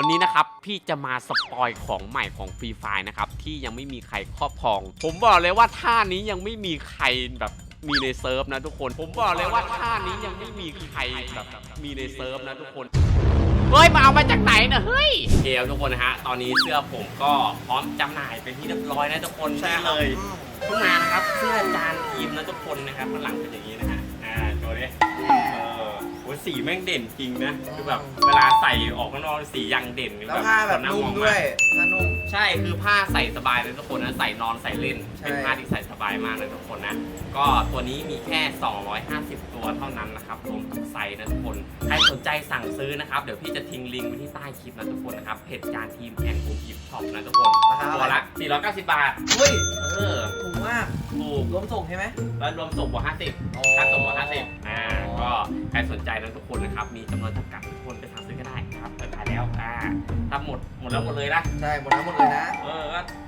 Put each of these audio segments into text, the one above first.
วันนี้นะครับพี่จะมาสปอยของใหม่ของฟรีไฟนะครับที่ยังไม่มีใครครอบครอง ผมบอกเลยว่าท่านี้ยังไม่มีใครแบบมีในเซิร์ฟนะทุกคน ผมบอกเลยว่าท่านี้ยังไม่มีใครแบบมีในเซิร์ฟนะทุกคนเฮ้ยมาเอามาจากไหนเนี่ยเฮ้ยเกลทุกคนนะฮะตอนนี้เสื้อผมก็พร้อมจำหน่ายเป็นที่เรียบร้อยนะทุกคนใช่เลยเพิ่งมานะครับเสื้อจานทีมนะทุกคนนะครับข้างหลังเป็นอย่างนี้นะฮะ สีแม่งเด่นจริงนะคือแบบเวลาใส่ออกข้างนอกสียังเด่นแล้วผ้าแบบนุ่มด้วยผ้านุ่มใช่คือผ้าใส่สบายเลยทุกคนนะใส่นอนใส่เล่นใช่เป็นผ้าที่ใส่สบายมากเลยทุกคนนะ ก็ตัวนี้มีแค่ 250 ตัวเท่านั้นนะครับรวมกับไซส์นะทุกคน ใครสนใจสั่งซื้อนะครับ เดี๋ยวพี่จะทิ้งลิงก์ไว้ที่ใต้คลิปนะทุกคนนะครับเพจจานทีมแอนกูกิฟช็อปนะทุกคนราคาตัวละ 490 บาท เฮ้ยเออ ถูกมากถูก รวมส่งใช่ไหม แล้วรวมส่งบวก50อ๋อค่าส่งบวก50อ่า ก็ใครสนใจนะทุกคนนะครับ มีจำนวนจำกัดทุกคนไปสั่งซื้อก็ได้นะครับเปิดขายแล้ว อ่าถ้าหมด หมดแล้วหมดเลยนะ ใช่ หมดแล้วหมดเลยนะ เออก็ก็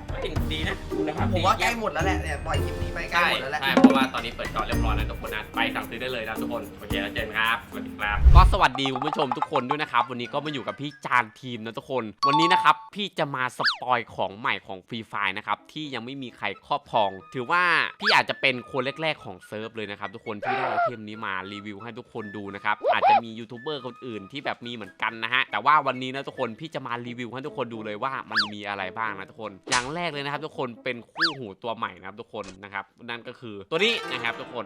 เห็นดีนะคุณภาพผมดีว่าใกล้หมดแล้วแหละเนี่ยปล่อยคลิปนี้ไปใกล้ใช่หมดแล้วแหละ ใช่เพราะว่าตอนนี้เปิดจอเรียบร้อยแล้วทุกคนนะไปสั่งซื้อได้เลยนะทุกคนโอเคแล้วเจอกันครับสวัสดีครับ ก็สวัสดีคุณผู้ชมทุกคนด้วยนะครับ วันนี้ก็มาอยู่กับพี่จานทีมนะทุกคน วันนี้นะครับ พี่จะมาสปอยของใหม่ของฟรีไฟนะครับ ที่ยังไม่มีใครครอบครอง ถือว่าพี่อาจจะเป็นคนแรก ๆ ของเซิร์ฟเลยนะครับ ทุกคนที่ได้เอาเทมนี้มารีวิวให้ทุกคนดูนะครับ อาจจะมียูทูบเบอร์คนอื่นที่แบบมีเหมือนกันนะฮะแต่ว่าวันนี้นะทุกคนพี่จะมารีวิวให้ทุกคนดูเลยว่ามันมีอะไรบ้างนะทุกคน อย่างแรกเลยนะครับทุกคนเป็นคู่หูตัวใหม่นะครับทุกคนนะครับ นั่นก็คือตัวนี้นะครับทุกคน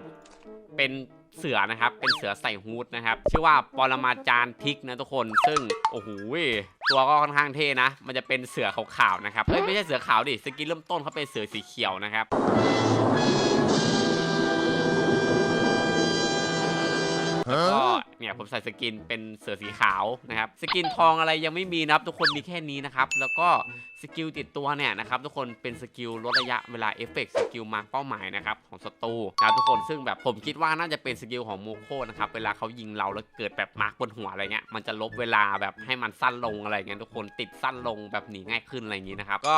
เป็นเสือนะครับ เป็นเสือใส่ฮูดนะครับ ชื่อว่าปรมาจารย์ทิกนะทุกคน ซึ่ง โอ้โห ตัวก็ค่อนข้างเท่นะ มันจะเป็นเสือขาวๆนะครับ เฮ้ย ไม่ใช่เสือขาวดิ สกินเริ่มต้นเขาเป็นเสือสีเขียวนะครับก็ เนี่ยผมใส่สกินเป็นเสือสีขาวนะครับสกินทองอะไรยังไม่มีนะครับทุกคนมีแค่นี้นะครับแล้วก็สกิลติดตัวเนี่ยนะครับทุกคนเป็นสกิลลดระยะเวลาเอฟเฟกต์สกิลมาเป้าหมายนะครับของศัตรูนะทุกคนซึ่งแบบผมคิดว่าน่าจะเป็นสกิลของโมโคนะครับเวลาเขายิงเราแล้วเกิดแบบมาร์กบนหัวอะไรเงี้ยมันจะลบเวลาแบบให้มันสั้นลงอะไรเงี้ยทุกคนติดสั้นลงแบบหนีง่ายขึ้นอะไรอย่างงี้นะครับก็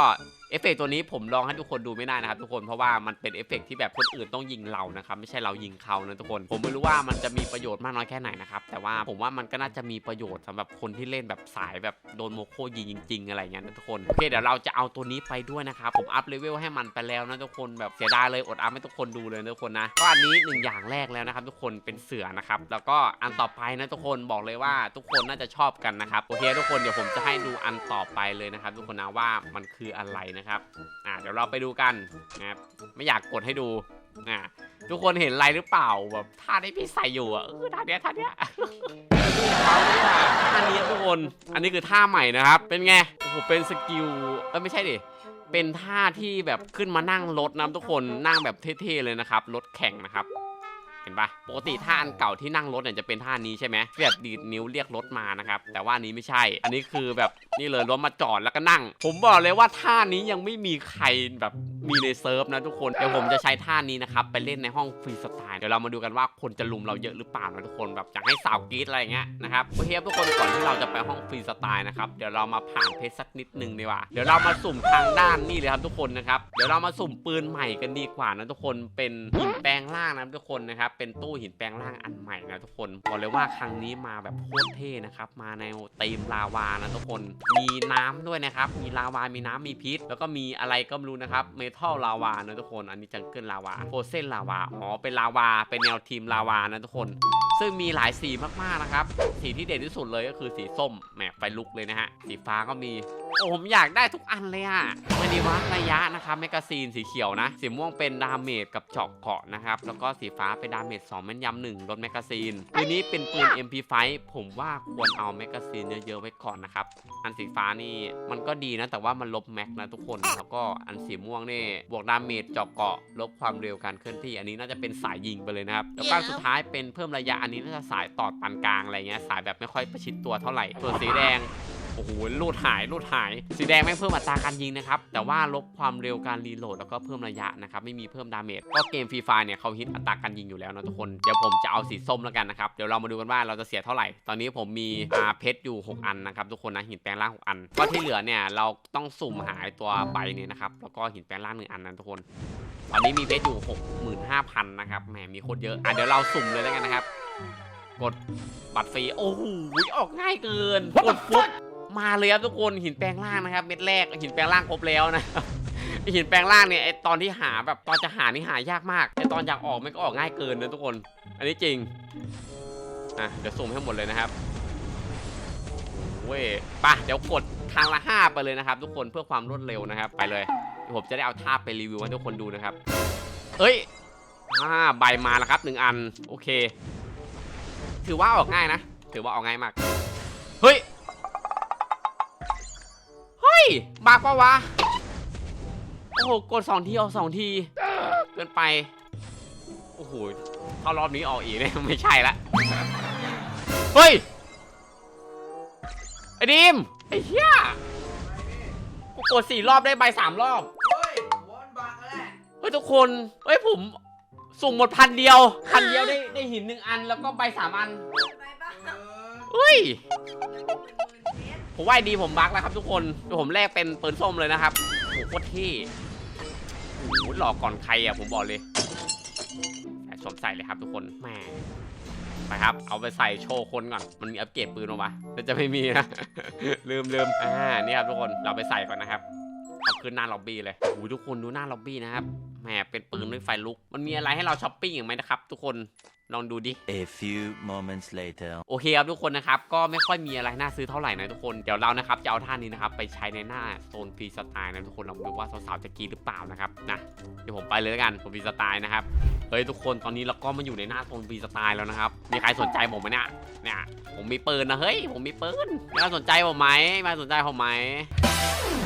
เอฟเฟกต์ตัวนี้ผมลองให้ทุกคนดูไม่ได้นะครับทุกคนเพราะว่ามันเป็นเอฟเฟกต์ที่แบบคนอื่นต้องยิงเรานะครับไม่ใช่เรายิงเขานะทุกคน ผมไม่รู้ว่ามันจะมีประโยชน์มากน้อยแค่ไหนนะครับ แต่ว่าผมว่ามันก็น่าจะมีประโยชน์สำหรับคนที่เล่นแบบสายแบบโดนโมโคยิงจริง ๆ อะไรเงี้ยนะทุกคน โอเคเดี๋ยวเราจะเอาตัวนี้ไปด้วยนะครับ ผมอัพเลเวลให้มันไปแล้วนะทุกคนแบบเสียดายเลยอดอัพให้ทุกคนดูเลยนะทุกคนนะก็อันนี้หนึ่งอย่างแรกแล้วนะครับทุกคนเป็นเสือนะครับแล้วก็อันต่อไปนะทุกคนบอกเลยว่าทุกคนน่าจะชอบกันนะครับโอเคทุกคนเดี๋ยวผมจะให้ดูอันต่อไปเลยนะครับ ทุกคนนะว่ามันคืออะไรนะครับอ่าเดี๋ยวเราไปดูกันนะครับไม่อยากกดให้ดู นะทุกคนเห็นอะไรหรือเปล่าแบบท่าที่พี่ใส่อยู่อะเออท่าเนี้ยท่าเนี้ยท่านี้ทุกคน อันนี้คือท่าใหม่นะครับ เป็นไงโอ้โหเป็นสกิลเออไม่ใช่ดิเป็นท่าที่แบบขึ้นมานั่งรถนะทุกคนนั่งแบบเท่ๆเลยนะครับรถแข่งนะครับ ห็นปะปกติท่าอันเก่าที่นั่งรถเนี่ยจะเป็นท่านี้ใช่ไหมแบบดีดนิ้วเรียกรถมานะครับ แต่ว่านี้ไม่ใช่ อันนี้คือแบบนี่เลยรถมาจอดแล้วก็นั่ง ผมบอกเลยว่าท่านี้ยังไม่มีใครแบบมีในเซิร์ฟนะทุกคน เดี๋ยวผมจะใช้ท่านี้นะครับไปเล่นในห้องฟรีสไตล์ เดี๋ยวเรามาดูกันว่าคนจะลุมเราเยอะหรือเปล่านะทุกคนแบบอยากให้สาวกรี๊ดอะไรอย่างเงี้ยนะครับโอเคครับทุกคนก่อนที่เราจะไปห้องฟรีสไตล์นะครับเดี๋ยวเรามาผ่านเพชรสักนิดนึงดีกว่า เดี๋ยวเรามาสุ่มทางด้านนี่เลยครับทุกคนนะครับ เดี๋ยวเรามาสุ่มปืนใหม่กันดีกว่านะทุกคน เป็นหินแปลงร่างนะทุกคนนะครับเป็นตู้หินแปลงร่างอันใหม่นะทุกคนบอกเลยว่าครั้งนี้มาแบบโคตรเท่นะครับมาในธีมลาวานะทุกคน มีน้ำด้วยนะครับมีลาวา มีน้ำมีพิษ แล้วก็มีอะไรก็ไม่รู้นะครับเมทัลลาวานะทุกคนอันนี้จังเกิลลาวาโฟเซนลาวาอ๋อเป็นลาวา เป็นแนวทีมลาวานะทุกคน ซึ่งมีหลายสีมากๆนะครับสีที่เด่นที่สุดเลยก็คือสีส้มแหมไฟลุกเลยนะฮะ สีฟ้าก็มี โอ้ผมอยากได้ทุกอันเลยอะมันดีวักระยะนะครับแมกกาซีนสีเขียวนะ สีม่วงเป็นดาเมจกับเจาะเกาะนะครับ แล้วก็สีฟ้าเป็นดาเมจ2แม่นยำหนึ่งลดแมกกาซีนทีนี้เป็นปืน MP5 ผมว่าควรเอาแมกกาซีนเยอะๆไว้ก่อนนะครับ อันสีฟ้านี่มันก็ดีนะ แต่ว่ามันลบแม็กนะทุกคน แล้วก็อันสีม่วงนี่บวกดาเมจเจาะเกาะ ลบความเร็วการเคลื่อนที่ อันนี้น่าจะเป็นสายยิงไปเลยนะครับ แล้วก็อันสุดท้ายเป็นเพิ่มระยะ อันนี้น่าจะสายตอดปานกลางอะไรเงี้ย สายแบบไม่ค่อยประชิดตัวเท่าไหร่ ส่วนสีแดงโอ้โหลูดหายลูดหาย สีแดงไม่งเพิ่มอัตราการยิงนะครับ แต่ว่าลบความเร็วการรีโหลดแล้วก็เพิ่มระยะนะครับ ไม่มีเพิ่มดาเมจ ก็เกมฟรีไฟเนี่ยเขาฮิตอัตราการยิงอยู่แล้วนะทุกคน เดี๋ยวผมจะเอาสีส้มแล้วกันนะครับ เดี๋ยวเรามาดูกันว่าเราจะเสียเท่าไหร่ ตอนนี้ผมมีอาเพชรอยู่ 6 อันนะครับทุกคนนะ หินแปลงร่าง 6 อัน ก็ที่เหลือเนี่ยเราต้องสุ่มหาไอ้ตัวใบเนี่ยนะครับ แล้วก็หินแปลงร่างหนึ่งอันนะทุกคน ตอนนี้มีเพชรอยู่ 65,000นะครับ แหม มีโคตรเยอะ อะเดี๋ยวเราสุ่มเลยแล้วกันนะครับ กดบัตรฟรีโอ้โหออกง่ายเกินกดฟุ๊บมาเลยครับทุกคนหินแปลงร่างนะครับ เม็ดแรกหินแปลงร่างครบแล้วนะครับไอ้หินแปลงร่างเนี่ยไอตอนที่หาแบบตอนจะหานี่หายากมากไอตอนอยากออกมันก็ออกง่ายเกินนะทุกคน อันนี้จริงอะเดี๋ยวซูมให้หมดเลยนะครับเว้ยไปะเดี๋ยวกดทางละห้าไปเลยนะครับ ทุกคนเพื่อความรวดเร็วนะครับ ไปเลยเดี๋ยวผมจะได้เอาท่าไปรีวิวให้ทุกคนดูนะครับ เอ้ยอ่าใบมาแล้วครับหนึ่งอันโอเค ถือว่าออกง่ายนะ ถือว่าออกง่ายมาก เฮ้ย เฮ้ยบากปะวะ โอ้โห กดสองทีออกสองที เกินไป โอ้โหถ้ารอบนี้ออกอีกเนี่ยไม่ใช่ละ เฮ้ย ไอ้ดิม ไอ้เหี้ยกูกดสี่รอบได้ใบสามรอบ เฮ้ยหัวมันบักแล้วแหละ เฮ้ยทุกคน เฮ้ยผม สุ่มหมดพันเดียวพันเดียวได้ได้หินหนึ่งอันแล้วก็ใบสามอันไปบ้างเออเฮ้ยเมตรผมว่าไอดีผมบักแล้วครับทุกคนเดี๋ยวผมแลกเป็นปืนส้มเลยนะครับโอ้โหโคตรเท่โอ้โหหลอกก่อนใครอะผมบอกเลยใส่สวมใส่เลยครับทุกคนแหมไปครับ เอาไปใส่โชว์คนก่อน มันมีอัปเกรดปืนหรอวะแต่จะไม่มีนะ ลืมลืมอ่านี่ครับทุกคนเราไปใส่ก่อนนะครับ เอาขึ้นหน้าล็อบบี้เลยโอ้โหทุกคนดูหน้าล็อบบี้นะครับแหมเป็นปืนด้วยไฟลุก มันมีอะไรให้เราช้อปปิ้งอีกไหมนะครับ ทุกคนลองดูดิ A few moments later. โอเคครับทุกคนนะครับ ก็ไม่ค่อยมีอะไรน่าซื้อเท่าไหร่นะทุกคน เดี๋ยวเรานะครับจะเอาท่านี้นะครับ ไปใช้ในหน้าโซนฟรีสไตล์นะทุกคนลองดูว่าสาวๆจะกรีดหรือเปล่านะครับนะเดี๋ยวผมไปเลยแล้วกันผมฟรีสไตล์นะครับเฮ้ยทุกคนตอนนี้เราก็มาอยู่ในหน้าโซนฟรีสไตล์แล้วนะครับมีใครสนใจผมไหมเนี่ยเนี่ยผมมีปืนนะเฮ้ยผมมีปืนมีใครสนใจผมไหมมาสนใจผมไหม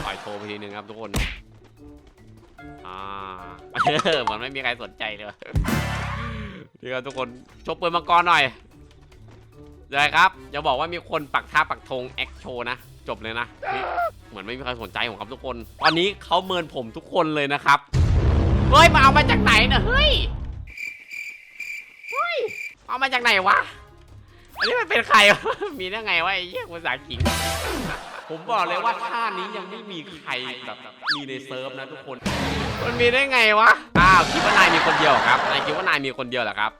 ปล่อยโชว์ไปทีนึงครับทุกคน อ่าเออมันไม่มีใครสนใจเลยนี่ครับทุกคนชกปืนมังกรหน่อยได้ครับอย่าบอกว่ามีคนปักท่าปักธงแอคโชว์นะ จบเลยนะนี่เหมือนไม่มีใครสนใจผมครับทุกคน ตอนนี้เขาเมินผมทุกคนเลยนะครับ เฮ้ยมาเอามาจากไหนนะเฮ้ย เฮ้ย เอามาจากไหนวะ อันนี้มันเป็นใครวะมีได้ไงวะไอ้เหี้ยภาษาขิง ผมบอกเลยว่าท่านี้ยังไม่มีใครแบบมีในเซิร์ฟนะทุกคน มันมีได้ไงวะ อ้าวคิดว่านายมีคนเดียวเหรอครับ นายคิดว่านายมีคนเดียวเหรอครับ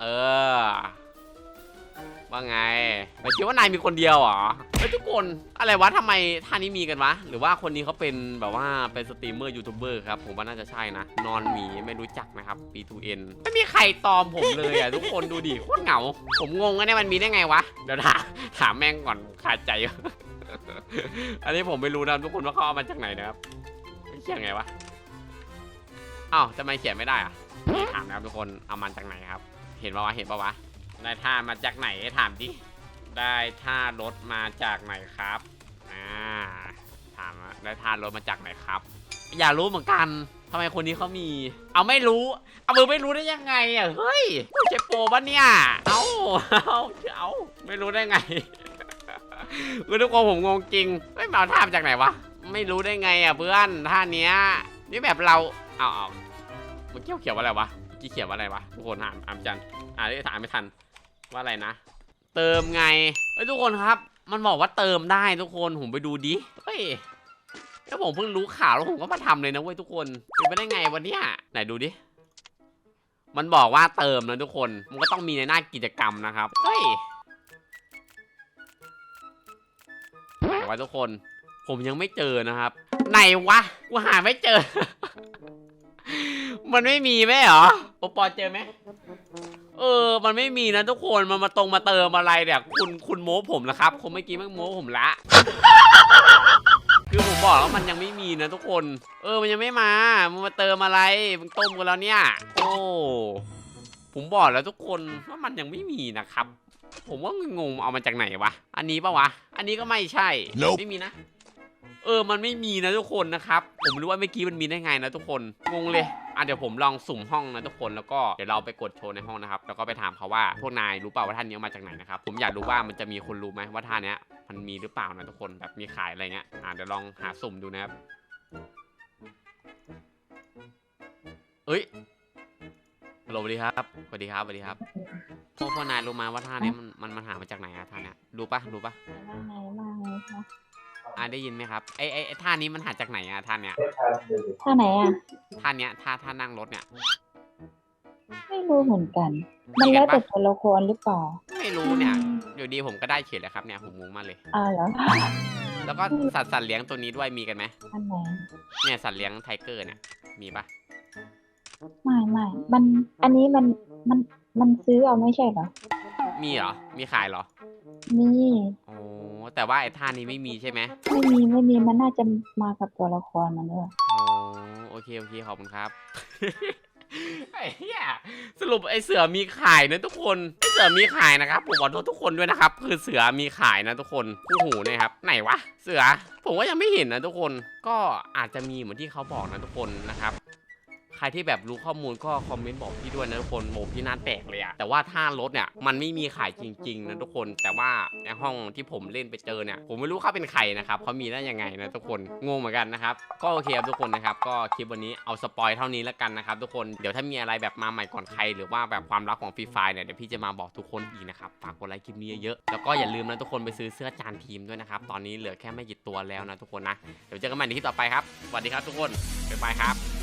เออ ว่าไงนายคิดว่านายมีคนเดียวเหรอเฮ้ยทุกคนอะไรวะทำไมท่านี้มีกันวะ หรือว่าคนนี้เขาเป็นแบบว่าเป็นสตรีมเมอร์ยูทูบเบอร์ครับ ผมว่าน่าจะใช่นะ นอนหมีไม่รู้จักนะครับ B2N ไม่มีใครตอมผมเลยอะทุกคนดูดิโคตรเหงา ผมงงอะเนี่ยมันมีได้ไงวะ เดี๋ยวถามถามแม่งก่อนขาดใจ อันนี้ผมไม่รู้นะทุกคนว่าเขาเอามาจากไหนนะครับเขียนไงวะอ้าวทำไมเขียนไม่ได้อะถามนะครับทุกคนเอามันจากไหนครับ เห็นปะวะเห็นปะวะได้ท่ามาจากไหนถามดิได้ท่ารถมาจากไหนครับอ่าถามว่าได้ท่ารถมาจากไหนครับ อยากรู้เหมือนกันทำไมคนนี้เขามี เอาไม่รู้ เอามือไม่รู้ได้ยังไงอะ เฮ้ยเจ็บโปรปะเนี่ย เอาเอาเอาไม่รู้ได้ไง คือทุกคนผมงงจริงไม่มาเอาท่ามาจากไหนวะ ไม่รู้ได้ไงอะเพื่อนท่าเนี้ย นี่แบบเราเอาเอาเมื่อกี้เขียนว่าอะไรวะกี้เขียนว่าอะไรวะทุกคนถามอามจันอ่านได้ถามไม่ทันว่าอะไรนะ เติมไงเฮ้ยทุกคนครับ มันบอกว่าเติมได้ทุกคนผมไปดูดิเฮ้ยแล้วผมเพิ่งรู้ข่าวแล้วผมก็มาทำเลยนะเว้ยทุกคนเป็นไปได้ไงวันเนี้ยไหนดูดิมันบอกว่าเติมนะทุกคน มันก็ต้องมีในหน้ากิจกรรมนะครับ เฮ้ย ไหนวะทุกคน ผมยังไม่เจอนะครับ ไหนวะกูหาไม่เจอ มันไม่มีไหมเหรอโอปอเจอไหมเออ มันไม่มีนะทุกคน มันมาตรงมาเติมอะไรเนี่ย คุณคุณโม้ผมนะครับคนเมื่อกี้แม่งโม้ผมละ คือผมบอกแล้วมันยังไม่มีนะทุกคน เออ มันยังไม่มา มันมาเติมอะไร มันต้มกันแล้วเนี่ย โอ้ ผมบอกแล้วทุกคนว่ามันยังไม่มีนะครับ ผมว่างงๆเอามาจากไหนวะ อันนี้ปะวะ อันนี้ก็ไม่ใช่ Nope ไม่มีนะ เออ มันไม่มีนะทุกคนนะครับ ผมไม่รู้ว่าเมื่อกี้มันมีได้ไงนะทุกคน งงเลยอะเดี๋ยวผมลองสุ่มห้องนะทุกคนแล้วก็เดี๋ยวเราไปกดโชว์ในห้องนะครับ แล้วก็ไปถามเขาว่าพวกนายรู้เปล่าว่าท่านนี้เอามาจากไหนนะครับ ผมอยากรู้ว่ามันจะมีคนรู้ไหมว่าท่าเนี้ยมันมีหรือเปล่านะทุกคนแบบมีขายอะไรเงี้ย อะเดี๋ยวลองหาสุ่มดูนะครับ เอ้ยฮัลโหลสวัสดีครับสวัสดีครับสวัสดีครับ พวกพวกนายรู้ไหมาว่าท่านี้มันมันมันหามาจากไหนอะท่าเนี้ยรู้ปะรู้ปะว่าไงว่าไงคะอ่าได้ยินไหมครับไอไอไอ้ท่านี้มันหาจากไหนอะท่าเนี้ยท่าไหนอะ ท่าเนี้ยท่าท่านั่งรถเนี่ย ไม่รู้เหมือนกัน มันแล้วแต่ตัวละครหรือเปล่าไม่รู้เนี่ยอยู่ดีผมก็ได้เฉยเลยครับเนี่ยผมงงมากเลย อ่าเหรอแล้วก็สัตว์สัตว์เลี้ยงตัวนี้ด้วยมีกันไหมอันไหนเนี่ยสัตว์เลี้ยงไทเกอร์เนี่ยมีปะไม่ไม่มันอันนี้มันมัน มันซื้อเอาไม่ใช่เหรอ มีเหรอ มีขายเหรอมีโอ้แต่ว่าไอ้ท่านี้ไม่มีใช่ไหมไม่มีไม่มีมันน่าจะมากับตัวละครมันด้วยโอ้โอเค โอเค ขอบคุณครับ ไอ้เหี้ยสรุปไอ้เสือมีขายนะทุกคน ไอ้เสือมีขายนะครับ ผมขอโทษทุกคนด้วยนะครับ คือเสือมีขายนะทุกคนคู่หูเนะครับ ไหนวะ เสือ ผมก็ยังไม่เห็นนะทุกคน ก็อาจจะมีเหมือนที่เขาบอกนะทุกคนนะครับ ใครที่แบบรู้ข้อมูลก็คอมเมนต์บอกพี่ด้วยนะทุกคนโมพี่น่าแตกเลยอะแต่ว่าถ้ารถเนี่ยมันไม่มีขายจริงๆนะทุกคน แต่ว่าในห้องที่ผมเล่นไปเจอเนี่ยผมไม่รู้เขาเป็นใครนะครับเขามีได้ยังไงนะทุกคนงงเหมือนกันนะครับก็โอเคครับทุกคนนะครับก็คลิปวันนี้เอาสปอยเท่านี้แล้วกันนะครับทุกคนเดี๋ยวถ้ามีอะไรแบบมาใหม่ก่อนใคร หรือว่าแบบความลับของฟรีไฟเนี่ยเดี๋ยวพี่จะมาบอกทุกคนอีกนะครับฝากกดไลค์คลิปนี้เยอะๆแล้วก็อย่าลืมนะทุกคนไปซื้อเสื้อจานทีมด้วยนะครับตอนนี้เหลือแค่ไม่กี่ตัวแล้วนะทุกคนนะเดี๋ยวเจอกันใหม่ในคลิปต่อไปครับสวัสดีครับทุกคนบ๊ายบายครับ